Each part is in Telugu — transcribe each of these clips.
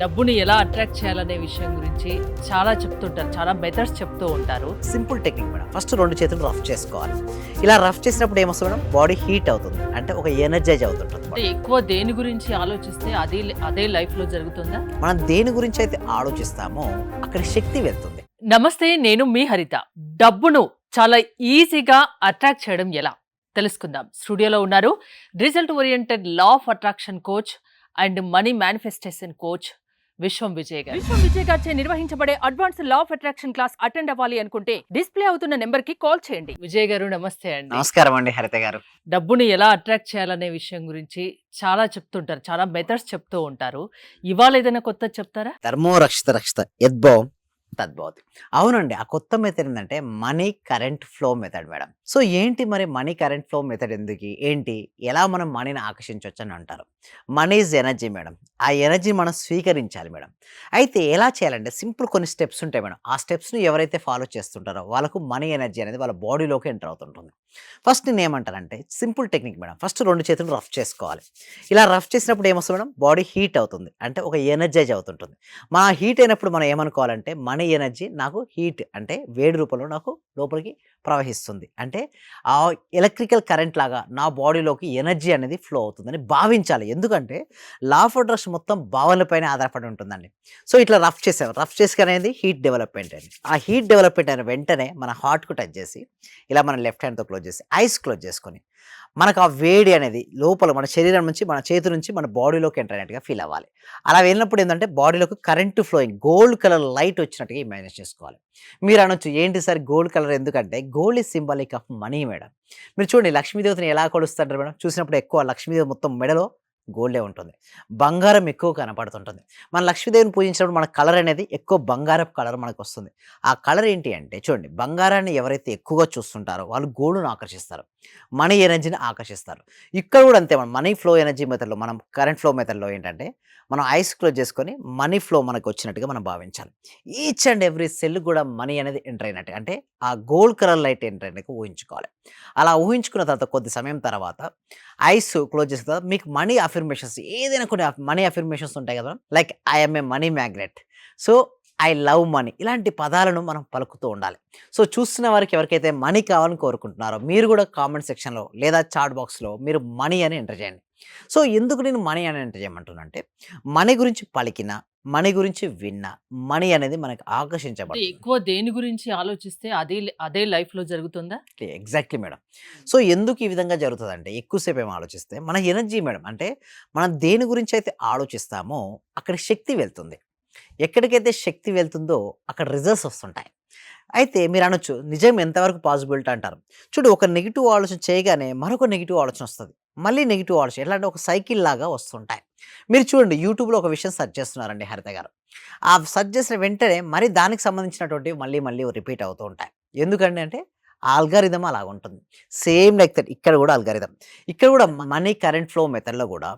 డబ్బుని ఎలా అట్రాక్ట్ చేయాలనే విషయం గురించి చాలా చెప్తుంటారు చాలా మెథడ్స్ చెప్తూ ఉంటారు. Simple technique madam. ఫస్ట్ రెండు చేతులు రఫ్ చేసుకోవాలి. ఇలా రఫ్ చేసినప్పుడు ఏమొస్తుంది మేడం? బాడీ హీట్ అవుతుంది. అంటే ఒక ఎనర్జైజ్ అవుతుంటుంది ఎక్కువ దేని గురించి ఆలోచిస్తే అది అదే లైఫ్లో జరుగుతుందా? మనం దేని గురించి అయితే ఆలోచిస్తామో అక్కడ శక్తి వెళ్తుంది. నమస్తే నేను మీ హరిత. డబ్బును చాలా ఈజీగా అట్రాక్ట్ చేయడం ఎలా? తెలుసుకుందాం. స్టూడియోలో ఉన్నారు. Result oriented law of attraction coach and money manifestation coach Vishwam Vijay garu. Vishwam Vijay గారిచే నిర్వహించబడే advance law of attraction class attend అవ్వాలి అనుకుంటే డిస్ప్లే అవుతున్న నెంబర్కి కాల్ చేయండి. విజయ్ గారు నమస్తే అండి. నమస్కారం అండి హరిత గారు. డబ్బుని ఎలా అట్రాక్ట్ చేయాలనే విషయం గురించి చాలా చెప్తుంటారు చాలా మెథడ్స్ చెప్తూ ఉంటారు. ఇవాళ ఏదైనా కొత్త చెప్తారా? ధర్మో రక్షిత రక్షిత యద్భవం తద్భవతి. అవునండి ఆ కొత్త మెథడ్ ఏంటంటే money current flow method madam so ఏంటి మరి మనీ కరెంట్ ఫ్లో మెథడ్ ఎందుకు? ఏంటి? ఎలా మనం మనీని ఆకర్షించవచ్చు అని అంటారు మనీ ఈజ్ ఎనర్జీ మేడం. ఆ ఎనర్జీ మనం స్వీకరించాలి మేడం. అయితే ఎలా చేయాలంటే సింపుల్ కొన్ని స్టెప్స్ ఉంటాయి మేడం. ఆ స్టెప్స్ని ఎవరైతే ఫాలో చేస్తుంటారో వాళ్ళకు మనీ ఎనర్జీ అనేది వాళ్ళ బాడీలోకి ఎంటర్ అవుతుంటుంది. ఫస్ట్ నేను ఏమంటానంటే సింపుల్ టెక్నిక్ మేడం. ఫస్ట్ రెండు చేతులు రఫ్ చేసుకోవాలి. ఇలా రఫ్ చేసినప్పుడు ఏమొస్తుంది మేడం? బాడీ హీట్ అవుతుంది. అంటే ఒక ఎనర్జైజ్ అవుతుంటుంది. మన హీట్ అయినప్పుడు మనం ఏమనుకోవాలంటే మనీ ఎనర్జీ నాకు హీట్ అంటే వేడి రూపంలో నాకు లోపలికి ప్రవహిస్తుంది. అంటే ఆ ఎలక్ట్రికల్ కరెంట్ లాగా నా బాడీలోకి ఎనర్జీ అనేది ఫ్లో అవుతుందని భావించాలి. ఎందుకంటే లా ఆఫ్ అడ్రస్ మొత్తం భావనపైన ఆధారపడి ఉంటుందండి. సో ఇట్లా రఫ్ చేసాం రఫ్ చేసి అనేది హీట్ డెవలప్మెంట్ అండి. ఆ హీట్ డెవలప్మెంట్ అయిన వెంటనే మన హార్ట్కు టచ్ చేసి ఇలా మన లెఫ్ట్ హ్యాండ్తో క్లోజ్ చేసి ఐస్ క్లోజ్ చేసుకొని మనకు ఆ వేడి అనేది లోపల మన శరీరం నుంచి మన చేతి నుంచి మన బాడీలోకి ఎంటర్ అయినట్టుగా ఫీల్ అవ్వాలి. అలా వెళ్ళినప్పుడు ఏంటంటే బాడీలోకి current flowing gold colour light వచ్చినట్టుగా ఇమాజిన్ చేసుకోవాలి. మీరు అనొచ్చు ఏంటి సార్ గోల్డ్ కలర్ ఎందుకంటే gold is symbolic of money madam మీరు చూడండి లక్ష్మీదేవతని ఎలా కొలుస్తారు మేడం చూసినప్పుడు ఎక్కువ లక్ష్మీదేవి మొత్తం మెడలో గోల్డే ఉంటుంది. బంగారం ఎక్కువ కనపడుతుంటుంది. మన లక్ష్మీదేవిని పూజించినప్పుడు మన కలర్ అనేది ఎక్కువ బంగారపు కలర్ మనకు వస్తుంది ఆ కలర్ ఏంటి అంటే చూడండి బంగారాన్ని ఎవరైతే ఎక్కువగా చూస్తుంటారో వాళ్ళు గోల్డ్ను ఆకర్షిస్తారు. మనీ ఎనర్జీని ఆకర్షిస్తారు. ఇక్కడ కూడా అంతే మనం మనీ ఫ్లో ఎనర్జీ మెథడ్లో మనం కరెంట్ ఫ్లో మెథడ్లో ఏంటంటే మనం ఐస్ క్లోజ్ చేసుకొని మనీ ఫ్లో మనకు వచ్చినట్టుగా మనం భావించాలి. ఈచ్ అండ్ ఎవ్రీ సెల్ కూడా మనీ అనేది ఎంటర్ అయినట్టు అంటే ఆ గోల్డ్ కలర్ లైట్ ఎంటర్ అయినట్టుగా ఊహించుకోవాలి. అలా ఊహించుకున్న తర్వాత కొద్ది సమయం తర్వాత ఐస్ క్లోజ్ చేసిన తర్వాత మీకు మనీ అఫర్మేషన్స్ ఏదైనా కొన్ని మనీ అఫర్మేషన్స్ ఉంటాయి కదా? Like I'm a money magnet. So I love money. ఇలాంటి పదాలను మనం పలుకుతూ ఉండాలి. సో చూస్తున్న వారికి ఎవరికైతే మనీ కావాలని కోరుకుంటున్నారో మీరు కూడా కామెంట్ సెక్షన్లో లేదా చాట్ బాక్స్లో మీరు మనీ అని ఎంటర్ చేయండి. సో ఎందుకు నేను మనీ అని ఎంటర్ చేయమంటున్నానంటే మనీ గురించి పలికిన మనీ గురించి విన్న. మనీ అనేది మనకి అంటే ఆకర్షించబడుతుంది. ఎక్కువ దేని గురించి ఆలోచిస్తే అదే అదే లైఫ్లో జరుగుతుందా ఎగ్జాక్ట్లీ మేడం. సో ఎందుకు ఈ విధంగా జరుగుతుందంటే ఎక్కువసేపు ఏమో ఆలోచిస్తే మన ఎనర్జీ మేడం అంటే మనం దేని గురించి అయితే ఆలోచిస్తామో అక్కడ శక్తి వెళ్తుంది. ఎక్కడికైతే శక్తి వెళ్తుందో అక్కడ రిజల్ట్స్ వస్తుంటాయి. అయితే మీరు అనొచ్చు నిజం ఎంతవరకు పాసిబిలిటీ అంటారు? చూడు ఒక నెగిటివ్ ఆలోచన చేయగానే మరొక నెగిటివ్ ఆలోచన వస్తుంది. మళ్ళీ నెగిటివ్ ఆలోచన ఎట్లా అంటే ఒక సైకిల్ లాగా వస్తుంటాయి. మీరు చూడండి యూట్యూబ్లో ఒక విషయం సెర్చ్ చేస్తున్నారండి హరిత గారు. ఆ సెర్చ్ చేసిన వెంటనే మరి దానికి సంబంధించినటువంటి మళ్ళీ మళ్ళీ రిపీట్ అవుతూ ఉంటాయి. ఎందుకండి అంటే ఆల్గారిథం అలా ఉంటుంది సేమ్ లైక్ దట్ ఇక్కడ కూడా ఆల్గారిథం ఇక్కడ కూడా మనీ కరెంట్ ఫ్లో మెథడ్లో కూడా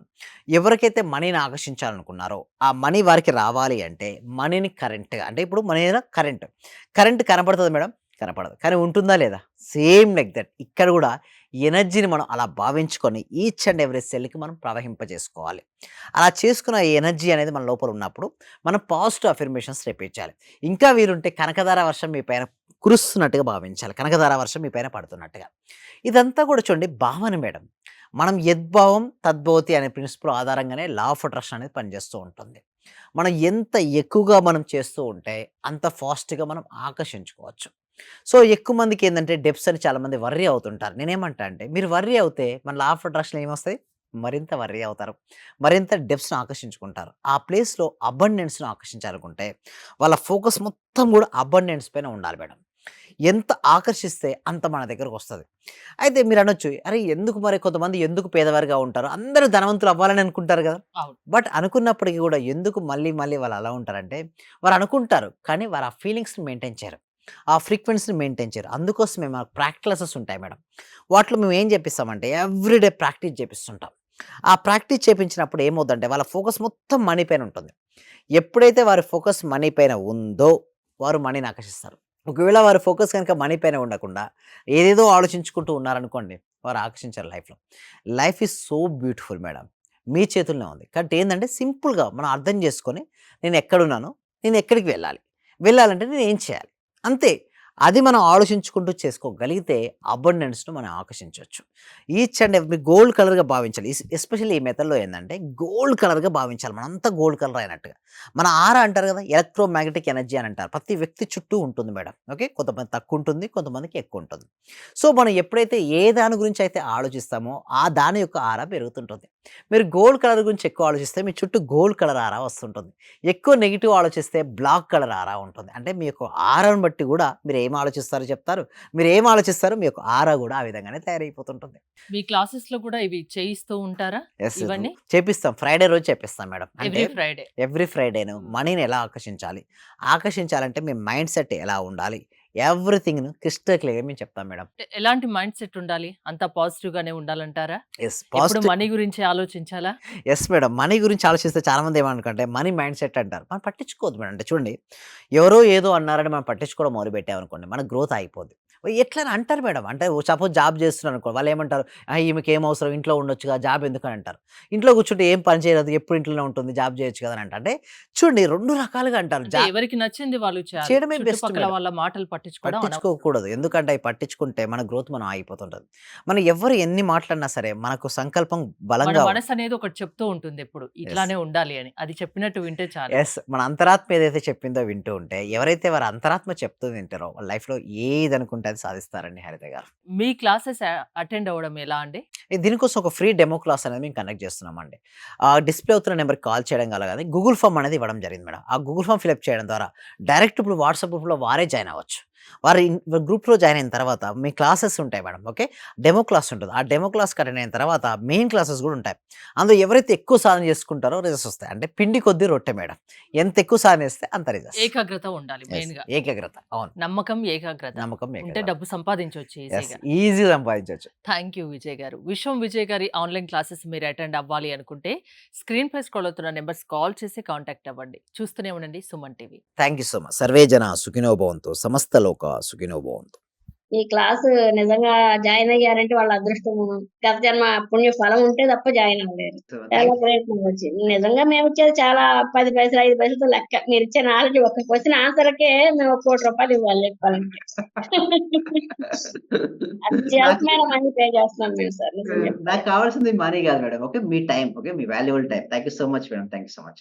ఎవరికైతే మనీని ఆకర్షించాలనుకున్నారో ఆ మనీ వారికి రావాలి అంటే మనీని కరెంట్ అంటే ఇప్పుడు మనీ కరెంట్. కరెంట్ కనపడుతుంది మేడం కనపడదు. కానీ ఉంటుందా లేదా? సేమ్ లైక్ దట్ ఇక్కడ కూడా ఎనర్జీని మనం అలా భావించుకొని ఈచ్ అండ్ ఎవ్రీ సెల్కి మనం ప్రవహింపజేసుకోవాలి. అలా చేసుకున్న ఈ ఎనర్జీ అనేది మన లోపల ఉన్నప్పుడు మనం పాజిటివ్ అఫర్మేషన్స్ రేపించాలి. ఇంకా వీరుంటే కనకధార వర్షం మీ పైన కురుస్తున్నట్టుగా భావించాలి. కనకధార వర్షం మీ పైన పడుతున్నట్టుగా. ఇదంతా కూడా చూడండి భావన మేడం. మనం యద్భావం తద్భవతి అనే ప్రిన్సిపల్ ఆధారంగానే లా ఆఫ్ అట్రాక్షన్ అనేది పనిచేస్తూ ఉంటుంది. మనం ఎంత ఎక్కువగా మనం చేస్తూ ఉంటే అంత ఫాస్ట్గా మనం ఆకర్షించుకోవచ్చు. సో ఎక్కువ మందికి ఏంటంటే డెప్స్ అని చాలామంది వర్రీ అవుతుంటారు. నేనేమంటా అంటే మీరు వర్రీ అవుతే మన లా ఆఫ్ అట్రాక్షన్ ఏమొస్తాయి? మరింత వర్రీ అవుతారు. మరింత డెప్స్ను ఆకర్షించుకుంటారు. ఆ ప్లేస్లో అబండెన్స్ను ఆకర్షించాలనుకుంటే వాళ్ళ ఫోకస్ మొత్తం కూడా అబండెన్స్ పైన ఉండాలి మేడం. ఎంత ఆకర్షిస్తే అంత మన దగ్గరకు వస్తుంది. అయితే మీరు అనొచ్చు అరే ఎందుకు మరి కొంతమంది ఎందుకు పేదవారిగా ఉంటారు? అందరూ ధనవంతులు అవ్వాలని అనుకుంటారు కదా. బట్ అనుకున్నప్పటికీ కూడా ఎందుకు మళ్ళీ మళ్ళీ వాళ్ళు అలా ఉంటారంటే వారు అనుకుంటారు కానీ వారు ఆ ఫీలింగ్స్ని మెయింటైన్ చేయరు. ఆ ఫ్రీక్వెన్సీని మెయింటైన్ చేయరు అందుకోసమే మాకు ప్రాక్టీసెస్ ఉంటాయి మేడం వాటిలో మేము ఏం చెప్పిస్తామంటే ఎవ్రీడే ప్రాక్టీస్ చేపిస్తుంటాం ఆ ప్రాక్టీస్ చేపించినప్పుడు ఏమవుతుందంటే వాళ్ళ ఫోకస్ మొత్తం మనీ పైన ఉంటుంది ఎప్పుడైతే వారి ఫోకస్ మనీ పైన ఉందో వారు మనీని ఆకర్షిస్తారు ఒకవేళ వారి ఫోకస్ కనుక మనీ పైన ఉండకుండా ఏదేదో ఆలోచించుకుంటూ ఉన్నారనుకోండి వారు ఆకర్షించారు లైఫ్లో life is so beautiful madam మీ చేతుల్లోనే ఉంది. కాబట్టి ఏంటంటే సింపుల్‌గా మనం అర్థం చేసుకొని నేను ఎక్కడున్నాను? నేను ఎక్కడికి వెళ్ళాలి? వెళ్ళాలంటే నేను ఏం చేయాలి? అంతే. అది మనం ఆలోచించుకుంటూ చేసుకోగలిగితే అబండెన్స్‌ను మనం ఆకర్షించవచ్చు ఈచ్ అండ్ ఎవ్రీ గోల్డ్ కలర్‌గా భావించాలి. ఎస్పెషల్లీ ఈ మెథడ్‌లో ఏంటంటే గోల్డ్ కలర్‌గా భావించాలి. మనంతా గోల్డ్ కలర్ అయినట్టుగా. మన ఆరా అంటారు కదా! ఎలక్ట్రోమాగ్నెటిక్ ఎనర్జీ అని అంటారు. ప్రతి వ్యక్తి చుట్టూ ఉంటుంది మేడం. ఓకే. కొంతమంది తక్కువ ఉంటుంది. కొంతమందికి ఎక్కువ ఉంటుంది. సో, మనం ఎప్పుడైతే ఏ దాని గురించి అయితే ఆలోచిస్తామో ఆ దాని యొక్క ఆరా పెరుగుతుంటుంది. మీరు గోల్డ్ కలర్ గురించి ఎక్కువ ఆలోచిస్తే మీ చుట్టూ గోల్డ్ కలర్ ఆరా వస్తుంటుంది. ఎక్కువ నెగెటివ్ ఆలోచిస్తే బ్లాక్ కలర్ ఆరా ఉంటుంది. అంటే మీ యొక్క ఆరాను బట్టి కూడా మీరు ఏ ఆలోచిస్తారో చెప్తారు. మీరు ఏం ఆలోచిస్తారో మీ యొక్క ఆరా కూడా ఆ విధంగానే తయారైపోతుంటుంది. మీ క్లాసెస్‌లో కూడా ఇవి చేయిస్తూ ఉంటారా? ఇవన్నీ? చేపిస్తాం. ఫ్రైడే రోజు చేపిస్తాం మేడం. Every Friday. ఎవ్రీ ఫ్రైడేను. మనీని ఎలా ఆకర్షించాలి? ఆకర్షించాలంటే మీ మైండ్ సెట్ ఎలా ఉండాలి? ఎవ్రీథింగ్‌ను క్రిస్టల్ క్లియర్‌గా మేము చెప్తాం మేడం. ఎలాంటి మైండ్ సెట్ ఉండాలి? అంతా పాజిటివ్‌గానే ఉండాలంటారా? యెస్. ఎప్పుడు పాజిటివ్ మనీ గురించే ఆలోచించాలా? Yes madam. మనీ గురించి ఆలోచిస్తే చాలామంది ఏమనుకుంటే మనీ మైండ్ సెట్ అంటారు. మనం పట్టించుకోవద్దు మేడం. అంటే చూడండి ఎవరో ఏదో అన్నారని మనం పట్టించుకోవడం మొదలుపెట్టామనుకోండి మన గ్రోత్ ఆగిపోద్ది. ఎట్లా అని అంటారు మేడం. అంటే సపోజ్ జాబ్ చేస్తున్నాను అనుకో వాళ్ళు ఏమంటారు? ఈమెకి ఏం అవసరం ఇంట్లో ఉండొచ్చుగా జాబ్ ఎందుకని అంటారు. ఇంట్లో కూర్చుంటే ఏం పని చేయలేదు ఎప్పుడు ఇంట్లోనే ఉంటుంది జాబ్ చేయొచ్చు కదా అని. అంటే చూడండి 2 రకాలుగా అంటారు. ఎవరికి నచ్చింది వాళ్ళు. చేయడమే బెస్ట్. వాళ్ళ మాటలు పట్టించుకోవడం. పట్టించుకోకూడదు. ఎందుకంటే అవి పట్టించుకుంటే మన గ్రోత్ మనం ఆగిపోతుంటది. మనం ఎవ్వరు ఎన్ని మాట్లాడినా సరే మనకు సంకల్పం బలంగా మనసు అనేది ఒకటి చెప్తూ ఉంటుంది ఎప్పుడు. ఇట్లానే ఉండాలి అని. అది చెప్పినట్టు వింటే చాలు. యెస్. మన అంతరాత్మ ఏదైతే చెప్పిందో వింటూ ఉంటే ఎవరైతే వారి అంతరాత్మ చెప్తూ వింటారో వాళ్ళ లైఫ్‌లో ఏదనుకుంటే అది సాధిస్తారండి హరిత గారు. మీ క్లాసెస్ అటెండ్ అవ్వడం ఎలా అండి? దీనికోసం ఒక ఫ్రీ డెమో క్లాస్ అనేది మేము కండక్ట్ చేస్తున్నామండి. ఆహ్, డిస్‌ప్లే అవుతున్న నెంబర్‌కి కాల్ చేయడం గల గాని గూగుల్ ఫార్మ్ అనేది ఇవ్వడం జరిగింది మేడం. ఆ గూగుల్ ఫార్మ్ ఫిలప్ చేయడం ద్వారా డైరెక్ట్ ఇప్పుడు వాట్సాప్ గ్రూప్‌లో వారే జాయిన్ అవ్వచ్చు. వారు గ్రూప్‌లో జాయిన్ అయిన తర్వాత మీ క్లాసెస్ ఉంటాయి మేడం. ఓకే. డెమో క్లాస్ ఉంటది. ఆ డెమో క్లాస్‌కి అటెండ్ అయిన తర్వాత మెయిన్ క్లాసెస్ కూడా ఉంటాయి. అందులో ఎవరైతే ఎక్కువ సాధన చేసుకుంటారో రిజల్ట్స్ వస్తాయి. అంటే పిండి కొద్దీ రొట్టె మేడం. ఎంత ఎక్కువ సాధన చేస్తే అంత రిజల్ట్స్. ఏకాగ్రత ఉండాలి. మెయిన్‌గా. ఏకాగ్రత. అవును. నమ్మకం, ఏకాగ్రత. నమ్మకం, ఏకాగ్రత. డబ్బు. ఈజీగా. ఈజీగా సంపాదించొచ్చు. థాంక్ యూ విజయ్ గారు. విశ్వం విజయ్ గారి ఆన్‌లైన్ క్లాసెస్ మీరు అటెండ్ అవ్వాలి అనుకుంటే స్క్రీన్ పై స్క్రోల్ అవుతున్న నంబర్స్ కాల్ చేసి కాంటాక్ట్ అవ్వండి. చూస్తూనే ఉండండి Suman TV. Thank you so much. Survey జన సుఖినో భవంతు. సమస్త లోక సుఖినో భవంతు. ఈ క్లాస్ నిజంగా జాయిన్ అయ్యారంటే వాళ్ళ అదృష్టము. గత జన్మ పుణ్య ఫలం ఉంటే తప్ప జాయిన్ అవ్వలేరు. సో చాలా ప్రయత్నం వచ్చింది. నిజంగా మేము ఇచ్చేది చాలా 10 పైసలు, 5 పైసలతో లెక్క. మీరు ఇచ్చే నాలెడ్జ్ ఒక్క క్వెషన్ ఆన్సర్‌కే మేము ఒక కోటి రూపాయలు ఇవ్వాలి చెప్పాలంటే. అత్యల్పమైన మనీ పే చేస్తున్నాం మేము సార్ నాకు. కావాల్సింది మనీ కాదు మేడం. ఓకే. మీ time. Okay. Me valuable time. Thank you so much madam. Thank you so much.